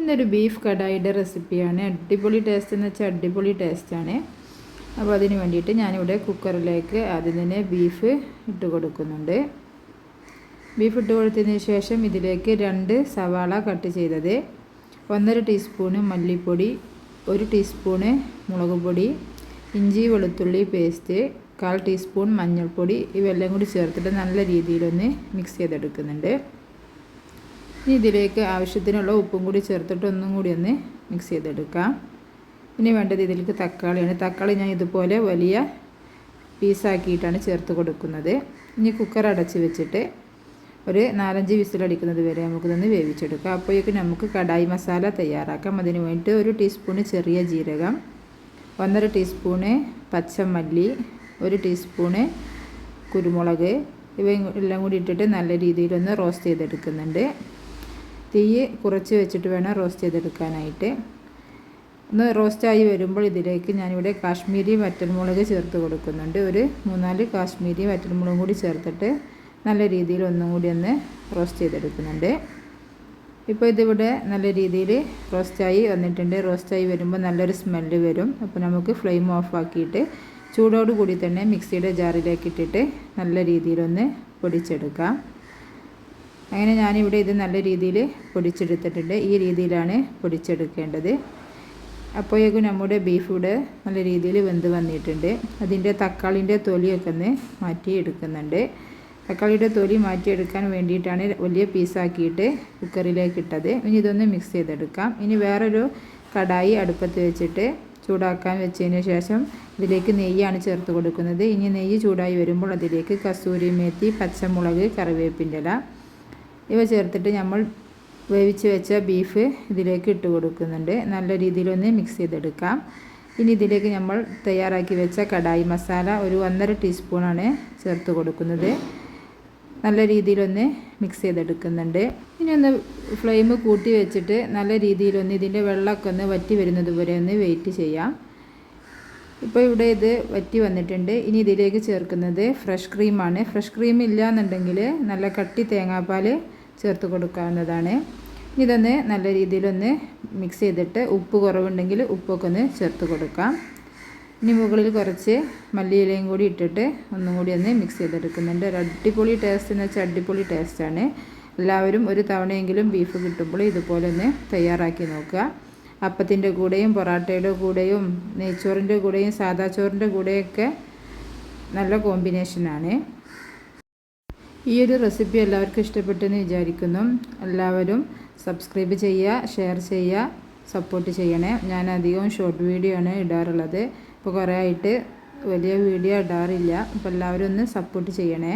ഇന്നൊരു ബീഫ് കടായിയുടെ റെസിപ്പിയാണ് അടിപൊളി ടേസ്റ്റ് എന്ന് വെച്ചാൽ അടിപൊളി ടേസ്റ്റാണ് അപ്പോൾ അതിന് വേണ്ടിയിട്ട് ഞാനിവിടെ കുക്കറിലേക്ക് ആദ്യം തന്നെ ബീഫ് ഇട്ട് കൊടുക്കുന്നുണ്ട്. ബീഫ് ഇട്ട് കൊടുത്തതിന് ശേഷം ഇതിലേക്ക് രണ്ട് സവാള കട്ട് ചെയ്തത്. ഒന്നര ടീസ്പൂണ് മല്ലിപ്പൊടി ഒരു ടീസ്പൂണ് മുളക് പൊടി ഇഞ്ചി വെളുത്തുള്ളി പേസ്റ്റ് കാൽ ടീസ്പൂൺ മഞ്ഞൾപ്പൊടി ഇവയെല്ലാം കൂടി ചേർത്തിട്ട് നല്ല രീതിയിലൊന്ന് മിക്സ് ചെയ്തെടുക്കുന്നുണ്ട്. ഇനി ഇതിലേക്ക് ആവശ്യത്തിനുള്ള ഉപ്പും കൂടി ചേർത്തിട്ട് ഒന്നും കൂടി ഒന്ന് മിക്സ് ചെയ്തെടുക്കാം. ഇനി വേണ്ടത് ഇതിലേക്ക് തക്കാളിയാണ്. തക്കാളി ഞാൻ ഇതുപോലെ വലിയ പീസാക്കിയിട്ടാണ് ചേർത്ത് കൊടുക്കുന്നത്. ഇനി കുക്കർ അടച്ച് വെച്ചിട്ട് ഒരു നാലഞ്ച് വിസിലടിക്കുന്നത് വരെ നമുക്കിതൊന്ന് വേവിച്ചെടുക്കാം. അപ്പോഴേക്കും നമുക്ക് കടായി മസാല തയ്യാറാക്കാം. അതിന് വേണ്ടിയിട്ട് ഒരു ടീസ്പൂണ് ചെറിയ ജീരകം ഒന്നര ടീസ്പൂണ് പച്ചമല്ലി ഒരു ടീസ്പൂണ് കുരുമുളക് ഇവ എല്ലാം കൂടി ഇട്ടിട്ട് നല്ല രീതിയിലൊന്ന് റോസ്റ്റ് ചെയ്തെടുക്കുന്നുണ്ട്. തീ കുറച്ച് വെച്ചിട്ട് വേണം റോസ്റ്റ് ചെയ്തെടുക്കാനായിട്ട്. ഒന്ന് റോസ്റ്റായി വരുമ്പോൾ ഇതിലേക്ക് ഞാനിവിടെ കാശ്മീരി വറ്റൽമുളക് ചേർത്ത് കൊടുക്കുന്നുണ്ട്. ഒരു മൂന്നാൽ കാശ്മീരി വറ്റൽമുളകും കൂടി ചേർത്തിട്ട് നല്ല രീതിയിൽ ഒന്നും കൂടി ഒന്ന് റോസ്റ്റ് ചെയ്തെടുക്കുന്നുണ്ട്. ഇപ്പോൾ ഇതിവിടെ നല്ല രീതിയിൽ റോസ്റ്റായി വന്നിട്ടുണ്ട്. റോസ്റ്റായി വരുമ്പോൾ നല്ലൊരു സ്മെല്ല് വരും. അപ്പോൾ നമുക്ക് ഫ്ലെയിം ഓഫ് ആക്കിയിട്ട് ചൂടോട് കൂടി തന്നെ മിക്സിയുടെ ജാറിലേക്ക് ഇട്ടിട്ട് നല്ല രീതിയിലൊന്ന് പൊടിച്ചെടുക്കാം. അങ്ങനെ ഞാനിവിടെ ഇത് നല്ല രീതിയിൽ പൊടിച്ചെടുത്തിട്ടുണ്ട്. ഈ രീതിയിലാണ് പൊടിച്ചെടുക്കേണ്ടത്. അപ്പോഴേക്കും നമ്മുടെ ബീഫ് ഇവിടെ നല്ല രീതിയിൽ വെന്ത് വന്നിട്ടുണ്ട്. അതിന്റെ തക്കാളിന്റെ തൊലിയൊക്കെ ഒന്ന് മാറ്റി എടുക്കുന്നുണ്ട് തക്കാളിയുടെ തൊലി മാറ്റിയെടുക്കാൻ വേണ്ടിയിട്ടാണ് വലിയ പീസാക്കിയിട്ട് കുക്കറിലേക്ക് ഇട്ടത്. ഇനി ഇതൊന്ന് മിക്സ് ചെയ്തെടുക്കാം. ഇനി വേറൊരു കടായി അടുപ്പത്ത് വെച്ചിട്ട് ചൂടാക്കാൻ വെച്ചതിന് ശേഷം ഇതിലേക്ക് നെയ്യാണ് ചേർത്ത് കൊടുക്കുന്നത്. ഇനി നെയ്യ് ചൂടായി വരുമ്പോൾ അതിലേക്ക് കസൂരി മേത്തി പച്ചമുളക് കറിവേപ്പിന്റെ ഇല ഇവ ചേർത്തിട്ട് നമ്മൾ വേവിച്ച് വെച്ച ബീഫ് ഇതിലേക്ക് ഇട്ട് കൊടുക്കുന്നുണ്ട്. നല്ല രീതിയിലൊന്ന് മിക്സ് ചെയ്തെടുക്കാം. ഇനി ഇതിലേക്ക് നമ്മൾ തയ്യാറാക്കി വെച്ച കടായി മസാല ഒരു ഒന്നര ടീസ്പൂണാണ് ചേർത്ത് കൊടുക്കുന്നത്. നല്ല രീതിയിലൊന്ന് മിക്സ് ചെയ്തെടുക്കുന്നുണ്ട്. ഇനി ഒന്ന് ഫ്ലെയിം കൂട്ടി വെച്ചിട്ട് നല്ല രീതിയിലൊന്ന് ഇതിന്റെ വെള്ളമൊക്കെ ഒന്ന് വറ്റി വരുന്നത് വരെ ഒന്ന് വെയിറ്റ് ചെയ്യാം. ഇപ്പോൾ ഇവിടെ ഇത് വറ്റി വന്നിട്ടുണ്ട്. ഇനി ഇതിലേക്ക് ചേർക്കുന്നത് ഫ്രഷ് ക്രീമാണ് ഫ്രഷ് ക്രീം ഇല്ല എന്നുണ്ടെങ്കിൽ നല്ല കട്ടി തേങ്ങാപ്പാൽ ചേർത്ത് കൊടുക്കാവുന്നതാണ്. ഇതൊന്ന് നല്ല രീതിയിലൊന്ന് മിക്സ് ചെയ്തിട്ട് ഉപ്പ് കുറവുണ്ടെങ്കിൽ ഉപ്പൊക്കെ ഒന്ന് ചേർത്ത് കൊടുക്കാം. ഇനി മുകളിൽ കുറച്ച് മല്ലിയിലയും കൂടി ഇട്ടിട്ട് ഒന്നും കൂടി ഒന്ന് മിക്സ് ചെയ്തെടുക്കുന്നുണ്ട്. ഒരു അടിപൊളി ടേസ്റ്റ് എന്ന് വെച്ചാൽ അടിപൊളി ടേസ്റ്റാണ് എല്ലാവരും ഒരു തവണയെങ്കിലും ബീഫ് കിട്ടുമ്പോൾ ഇതുപോലെ ഒന്ന് തയ്യാറാക്കി നോക്കുക. അപ്പത്തിന്റെ കൂടെയും പൊറാട്ടയുടെ കൂടെയും നെയ്ച്ചോറിന്റെ കൂടെയും സാദാ ചോറിന്റെ കൂടെയൊക്കെ നല്ല കോമ്പിനേഷനാണ് ഈ ഒരു റെസിപ്പി എല്ലാവർക്കും ഇഷ്ടപ്പെട്ടെന്ന് വിചാരിക്കുന്നു. എല്ലാവരും സബ്സ്ക്രൈബ് ചെയ്യുക ഷെയർ ചെയ്യുക സപ്പോർട്ട് ചെയ്യണേ. ഞാൻ അധികവും ഷോർട്ട് വീഡിയോ ആണ് ഇടാറുള്ളത്. ഇപ്പോൾ കുറേ ആയിട്ട് വലിയ വീഡിയോ ഇടാറില്ല. അപ്പോൾ എല്ലാവരും ഒന്ന് സപ്പോർട്ട് ചെയ്യണേ.